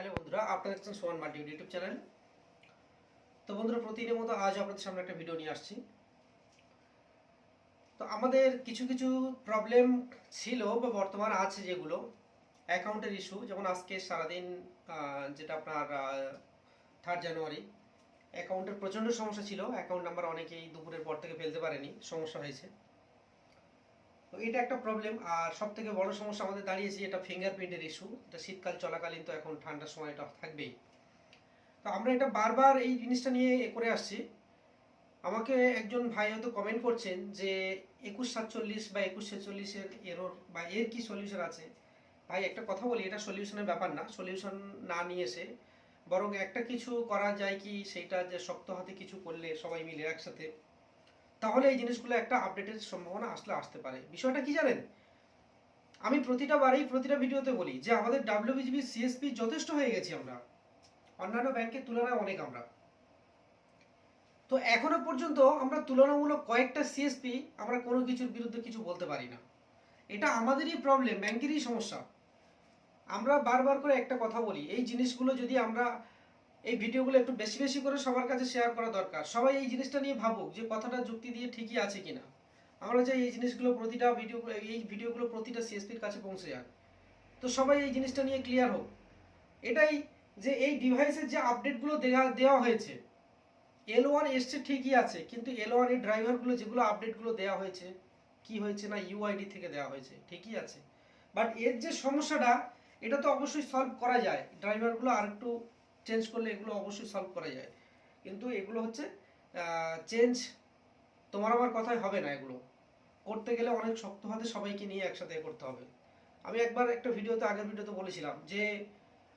Hello বন্ধুরা, আপনারা দেখছেন সোহান মাল্টি ইউটিউব চ্যানেল। তো বন্ধুরা, প্রতিদিনের মতো আজ আপনাদের সামনে একটা ভিডিও নিয়ে আসছি। তো আমাদের কিছু কিছু প্রবলেম ছিল বা বর্তমান আছে যেগুলো অ্যাকাউন্টের ইস্যু যেমন আজকে সারাদিন যেটা আপনার থার্ড জানুয়ারি অ্যাকাউন্টের প্রচণ্ড সমস্যা ছিল। অ্যাকাউন্ট নাম্বার অনেকেই দুপুরের পর থেকে ফেলতে পারেনি, সমস্যা হয়েছে। তো এটা একটা প্রবলেম আর সব থেকে বড় সমস্যা আমাদের দাঁড়িয়েছে এটা ফিঙ্গারপ্রিন্টের ইস্যু এটা শীতকাল, চলাকালীন, তো এখন ঠান্ডার সময় এটা থাকবেই। তো আমরা এটা বারবার এই জিনিসটা নিয়ে করে আসছি। আমাকে একজন ভাই হয়তো কমেন্ট করছেন যে একুশ সাতচল্লিশ বা একুশ ছেচল্লিশের এরর বা এর কি সলিউশন আছে? ভাই, একটা কথা বলি, এটা সলিউশনের ব্যাপার না। সলিউশন না নিয়ে এসে বরং একটা কিছু করা যায় কি, সেইটা যে শক্ত হাতে কিছু করলে সবাই মিলে একসাথে। তাহলে এই জিনিসগুলো একটা আপডেটের সম্ভাবনা আসলে আসতে পারে। বিষয়টা কি জানেন? আমি প্রতিটা বারেই প্রতিটা ভিডিওতে বলি যে আমাদের ডাব্লিউবিজিবি সিএসপি যথেষ্ট হয়ে গেছি আমরা। অন্যান্য ব্যাংকের তুলনায় অনেক আমরা। তো এখনও পর্যন্ত আমরা তুলনামূলক কয়েকটা সিএসপি আমরা কোনো কিছুর বিরুদ্ধে কিছু বলতে পারি না। এটা আমাদেরই প্রবলেম ব্যাংকেরই সমস্যা। আমরা বারবার করে একটা কথা বলি, এই জিনিসগুলো যদি আমরা এই ভিডিওগুলো একটু বেশি বেশি করে সবার কাছে শেয়ার করা দরকার। সবাই এই জিনিসটা নিয়ে ভাবুক যে কথাটা যুক্তি দিয়ে ঠিকই আছে কিনা। আমরা চাই এই জিনিসগুলো প্রতিটা ভিডিও এই ভিডিওগুলো প্রতিটা সিএসপির কাছে পৌঁছে যাক। তো সবাই এই জিনিসটা নিয়ে ক্লিয়ার হোক। এটাই যে এই ডিভাইসের যে আপডেটগুলো দেওয়া দেওয়া হয়েছে এল ওয়ান এসছে ঠিকই আছে, কিন্তু এল ওয়ানের ড্রাইভারগুলো যেগুলো আপডেটগুলো দেওয়া হয়েছে, কি হয়েছে না ইউআইডি থেকে দেওয়া হয়েছে, ঠিকই আছে। বাট এর যে সমস্যাটা, এটা তো অবশ্যই সলভ করা যায়। ড্রাইভারগুলো আর একটু চেঞ্জ করলে এগুলো অবশ্যই সলভ করা যায়। কিন্তু এগুলো হচ্ছে চেঞ্জ তোমার আমার কথায় হবে না এগুলো। করতে গেলে অনেক শক্ত হাতে সবাইকে নিয়ে একসাথে করতে হবে। আমি একবার একটা ভিডিওতে, আগের ভিডিওতে বলেছিলাম যে,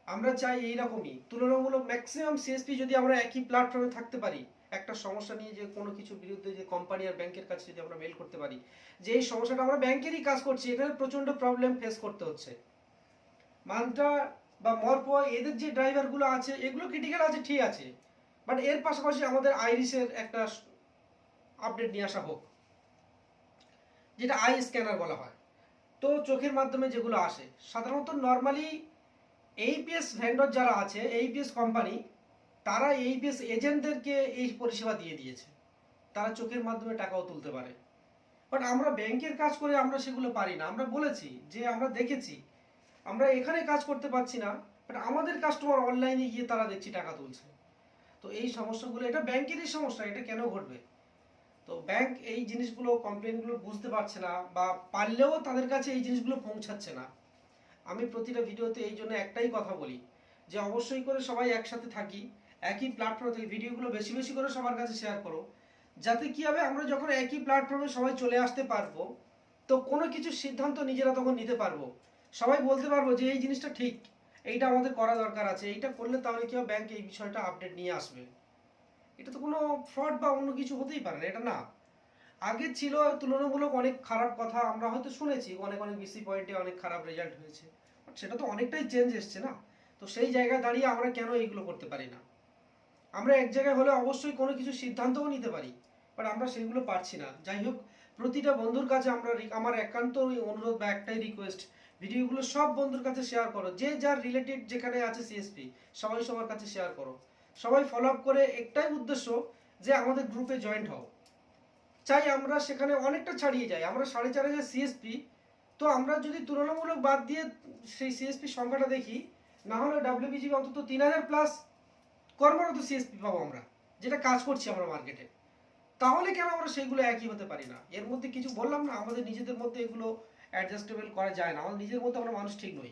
আমরা চাই এইরকমই। তুলনামূলক ম্যাক্সিমাম সিএসপি যদি আমরা একই প্ল্যাটফর্মে থাকতে পারি, একটা সমস্যা নিয়ে যে কোনো কিছু বিরুদ্ধে যে কোম্পানি আর ব্যাংকের কাছে যদি আমরা মেল করতে পারি, যে এই সমস্যাটা আমরা ব্যাংকেরই কাজ করছি, এখানে প্রচণ্ড প্রবলেম ফেস করতে হচ্ছে। মানটা বা মরপ, এদের যে ড্রাইভারগুলো আছে, এগুলো ক্রিটিক্যাল আছে, ঠিক আছে। বাট এর পাশাপাশি আমাদের আইরিসের একটা আপডেট নিয়ে আসা হোক, যেটা আই স্ক্যানার বলা হয়। তো চোখের মাধ্যমে যেগুলো আসে, সাধারণত নর্মালি এইপিএস ভেন্ডর যারা আছে এইপিএস কোম্পানি তারা এইপিএস এজেন্টদেরকে এই পরিষেবা দিয়ে দিয়েছে। তারা চোখের মাধ্যমে টাকাও তুলতে পারে। বাট আমরা ব্যাংকের কাজ করে আমরা সেগুলো পারি না। আমরা বলেছি যে আমরা দেখেছি আমরা এখানে কাজ করতে পারছি না বাট আমাদের কাস্টমার অনলাইনে গিয়ে তারা দেখছি টাকা তুলছে। তো এই সমস্যাগুলো, এটা ব্যাংকেরই সমস্যা, এটা কেন ঘটবে? তো ব্যাংক এই জিনিসগুলো কমপ্লেনগুলো বুঝতে পারছে না, বা পারলেও তাদের কাছে এই জিনিসগুলো পৌঁছাচ্ছে না। আমি প্রতিটা ভিডিওতে এই জন্য একটাই কথা বলি, যে অবশ্যই করে সবাই একসাথে থাকি, একই প্ল্যাটফর্মে থেকে ভিডিওগুলো বেশি বেশি করে সবার কাছে শেয়ার করো, যাতে কি হবে, আমরা যখন একই প্ল্যাটফর্মে সবাই চলে আসতে পারব, তো কোনো কিছু সিদ্ধান্ত নিজেরা তখন নিতে পারব। সবাই বলতে পারব যে এই জিনিসটা ঠিক, এইটা আমাদের করা দরকার আছে, এইটা করলে তাহলে কি ব্যাংক এই বিষয়টা আপডেট নিয়ে আসবে। এটা তো কোনো ফ্রড বা অন্য কিছু হতেই পারে না, এটা না। আগে ছিল তুলনামূলক অনেক খারাপ কথা, আমরা হয়তো শুনেছি, অনেক অনেক বিসি পয়েন্টে অনেক খারাপ রেজাল্ট হয়েছে। সেটা তো অনেকটাই চেঞ্জ এসছে না? তো সেই জায়গায় দাঁড়িয়ে আমরা কেন এইগুলো করতে পারি না? আমরা এক জায়গায় হলে অবশ্যই কোনো কিছু সিদ্ধান্তও নিতে পারি বাট আমরা সেগুলো পারছি না। যাই হোক, প্রতিটা বন্ধুর কাছে আমরা আমার একান্ত অনুরোধ বা একটাই রিকোয়েস্ট ভিডিওগুলো সব বন্ধুর কাছে শেয়ার করো। যে যার রিলেটেড যেখানে আছে সিএসপি সবাই সবার কাছে শেয়ার করো। সবাই ফলো আপ করে, একটাই উদ্দেশ্য যে আমাদের গ্রুপে জয়েন্ট হও। চাই আমরা সেখানে অনেকটা ছাড়িয়ে যাই। আমরা সাড়ে চার হাজার সিএসপি তো আমরা যদি তুলনামূলক বাদ দিয়ে সেই সিএসপি সংখ্যাটা দেখি, না হলে ডাব্লিউবিজি অন্তত তিন হাজার প্লাস কর্মরত সিএসপি পাবো আমরা, যেটা কাজ করছি আমরা মার্কেটে তাহলে কেন আমরা সেগুলো একই হতে পারি না? এর মধ্যে কিছু বললাম না, আমাদের নিজেদের মধ্যে এগুলো অ্যাডজাস্টেবল করা যায় না। আমাদের নিজের মধ্যে আমরা মানুষ ঠিক নই।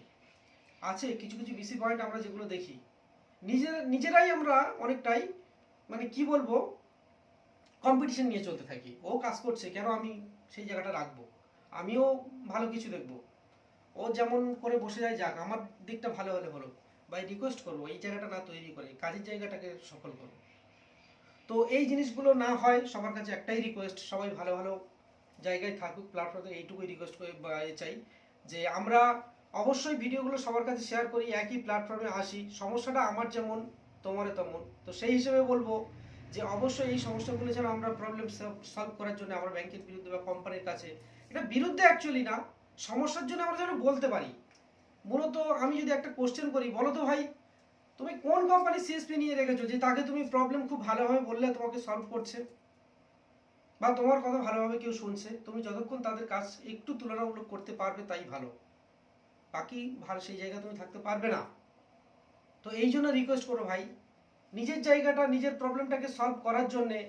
আছে কিছু কিছু বিসি পয়েন্ট আমরা যেগুলো দেখি। নিজের, নিজেরাই আমরা অনেকটাই মানে কি বলব কম্পিটিশন নিয়ে চলতে থাকি। ও কাজ করছে, কেন আমি সেই জায়গাটা রাখব? আমিও ভালো কিছু দেখব। ও যেমন করে বসে যায়, যাক, আমার দিকটা ভালো হলে হলো বা রিকোয়েস্ট করব, এই জায়গাটা না তৈরি করে, কাজের জায়গাটাকে সফল করব। তো এই জিনিসগুলো না হয়, সবার কাছে একটাই রিকোয়েস্ট সবাই ভালো ভালো জায়গায় থাকুক প্ল্যাটফর্মে এইটুকুই রিকোয়েস্ট করে চাই যে আমরা অবশ্যই ভিডিওগুলো সবার কাছে শেয়ার করি, একই প্ল্যাটফর্মে আসি। সমস্যাটা আমার যেমন, তোমারও তেমন। তো সেই হিসেবে বলব যে অবশ্যই এই সমস্যাগুলো যেন আমরা প্রবলেম সলভ করার জন্য আমরা ব্যাংকের বিরুদ্ধে বা কোম্পানির কাছে। এটা বিরুদ্ধে অ্যাকচুয়ালি না, সমস্যার জন্য আমরা যেন বলতে পারি। মূলত আমি যদি একটা কোশ্চেন করি, বলো তো ভাই, তুমি কোন কোম্পানি সিএসপি নিয়ে রেখেছো? যে তাকে তুমি প্রবলেম খুব ভালোভাবে বললে তোমাকে সলভ করছে। বা তোমার কথা ভালোভাবে কেউ শুনছে, তুমি যতক্ষণ তাদের কাজ একটু তুলনামূলক করতে পারবে তাই ভালো। বাকি ভালো সেই জায়গায় তুমি থাকতে পারবে না। তো এই জন্য রিকোয়েস্ট করো ভাই, নিজের জায়গাটা, নিজের প্রবলেমটাকে সলভ করার জন্যে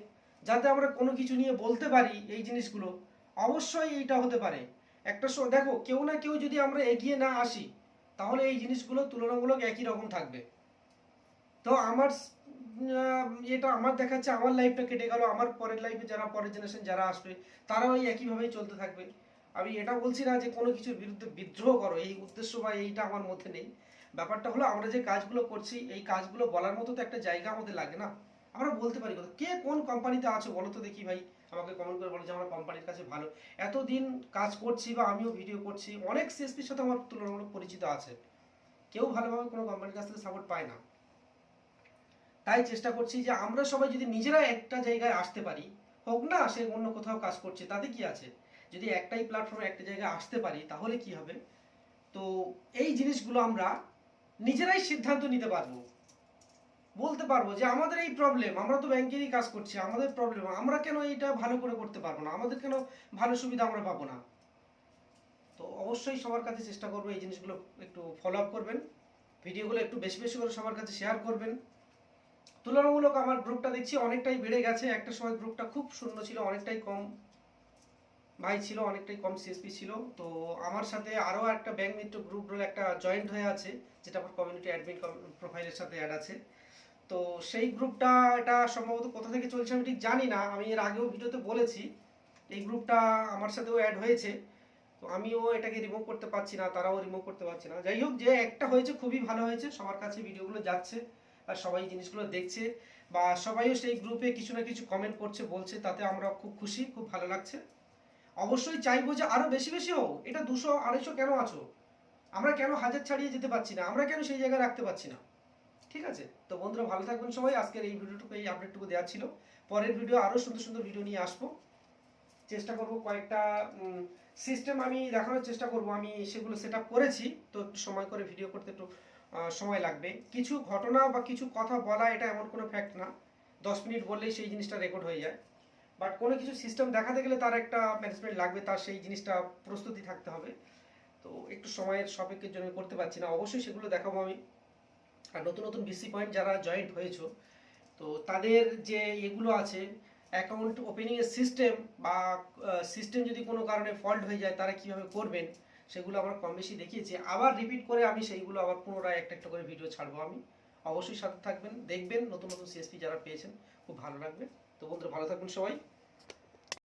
যাতে আমরা কোনো কিছু নিয়ে বলতে পারি এই জিনিসগুলো, অবশ্যই এইটা হতে পারে। একটা দেখো, কেউ না কেউ যদি আমরা এগিয়ে না আসি, তাহলে এই জিনিসগুলো তুলনামূলক একই রকম থাকবে। তো আমার এটা আমার দেখাচ্ছে, আমার লাইফটা কেটে গেল, আমার পরের লাইফে যারা, পরের জেনারেশন যারা আসবে, তারাও এই একইভাবেই চলতে থাকবে। আমি এটা বলছি না যে কোনো কিছুর বিরুদ্ধে বিদ্রোহ করো, এই উদ্দেশ্য বা এইটা আমার মধ্যে নেই। ব্যাপারটা হলো আমরা যে কাজগুলো করছি, এই কাজগুলো বলার মতো তো একটা জায়গা আমাদের লাগে না। আমরা বলতে পারি কথা, কে কোন কোম্পানিতে আছো বলো তো দেখি ভাই, আমাকে কমেন্ট করে বলো যে আমার কোম্পানির কাছে ভালো। এতদিন কাজ করছি বা আমিও ভিডিও করছি, অনেক সিএসপির সাথে আমার তুলনামূলক পরিচিত আছে। কেউ ভালোভাবে কোনো কোম্পানির কাছ থেকে সাপোর্ট পায় না। তাই চেষ্টা করছি যে আমরা সবাই যদি নিজেরা একটা জায়গায় আসতে পারি, হোক না সে অন্য কোথাও কাজ করছে, তাতে কি আছে? যদি একটাই প্ল্যাটফর্মে একটা জায়গায় আসতে পারি, তাহলে কি হবে? তো এই জিনিসগুলো আমরা নিজেরাই সিদ্ধান্ত নিতে পারব। বলতে পারব যে আমাদের এই প্রবলেম আমরা তো ব্যাংকেরই কাজ করছি, আমাদের প্রবলেম আমরা কেন এটা ভালো করে করতে পারব না? আমাদের কেন ভালো সুবিধা আমরা পাবো না? তো অবশ্যই সবার কাছে চেষ্টা করব এই জিনিসগুলো একটু ফলো আপ করবেন, ভিডিওগুলো একটু বেশি বেশি করে সবার কাছে শেয়ার করবেন। তুলনামূলক আমার গ্রুপটা দেখছি অনেকটাই বেড়ে গেছে। একটা সময় গ্রুপটা খুব শূন্য ছিল, অনেকটাই কম ভাই ছিল, অনেকটাই কম সিএসপি ছিল। তো আমার সাথে আরও একটা ব্যাংক মিত্র গ্রুপ রোল একটা জয়েন্ট হয়ে আছে, যেটা আমার কমিউনিটি অ্যাডমিন প্রোফাইলের সাথে অ্যাড আছে। তো সেই গ্রুপটা এটা সম্ভবত কোথা থেকে চলছে আমি ঠিক জানি না, আমি এর আগেও ভিডিওতে বলেছি, এই গ্রুপটা আমার সাথেও অ্যাড হয়েছে। তো আমিও এটাকে রিমুভ করতে পারছি না, তারাও রিমুভ করতে পারছে না। যাই হোক, যে একটা হয়েছে খুবই ভালো হয়েছে, সবার কাছে ভিডিওগুলো যাচ্ছে। আর সবাই জিনিসগুলো দেখছে বা সবাইও সেই গ্রুপে কিছু না কিছু কমেন্ট করছে, বলছে, তাতে আমরা খুব খুশি, খুব ভালো লাগছে। অবশ্যই চাইব যে আরও বেশি বেশি হোক, এটা দুশো আড়াইশো কেন আছো? আমরা কেন হাজার ছাড়িয়ে যেতে পারছি না? আমরা কেন সেই জায়গায় রাখতে পারছি না? ঠিক আছে? তো বন্ধুরা, ভালো থাকবেন সবাই। আজকের এই ভিডিওটুকু, এই আপডেটটুকু দেওয়া ছিল। পরের ভিডিও আরও সুন্দর সুন্দর ভিডিও নিয়ে আসব। চেষ্টা করব কয়েকটা সিস্টেম আমি দেখানোর চেষ্টা করব। আমি সেগুলো সেট করেছি, তো সময় করে ভিডিও করতে একটু সময় লাগবে। কিছু ঘটনা বা কিছু কথা বলা এটা এমন কোনো ফ্যাক্ট না। দশ মিনিট বললেই সেই জিনিসটা রেকর্ড হয়ে যায়। বাট কোনো কিছু সিস্টেম দেখাতে গেলে তার একটা ম্যানেজমেন্ট লাগবে, তার সেই জিনিসটা প্রস্তুতি থাকতে হবে। তো একটু সময়ের সাপেক্ষের জন্য করতে পারছি না। অবশ্যই সেগুলো দেখাবো আমি। আর নতুন নতুন বিসি পয়েন্ট যারা জয়েন্ট হয়েছো, তো তাদের যে এগুলো আছে অ্যাকাউন্ট ওপেনিংয়ের সিস্টেম বা সিস্টেম যদি কোনো কারণে ফল্ট হয়ে যায়, তারা কীভাবে করবেন? সেগুলো আমরা কম বেশি দেখিয়েছি আবার রিপিট করে আমি সেইগুলো আবার পুনরায় একটা একটা করে ভিডিও ছাড়বো আমি। অবশ্যই সাথে থাকবেন, দেখবেন নতুন নতুন সিএসপি যারা পেয়েছেন, খুব ভালো লাগবে। তো বন্ধুরা, ভালো থাকবেন সবাই।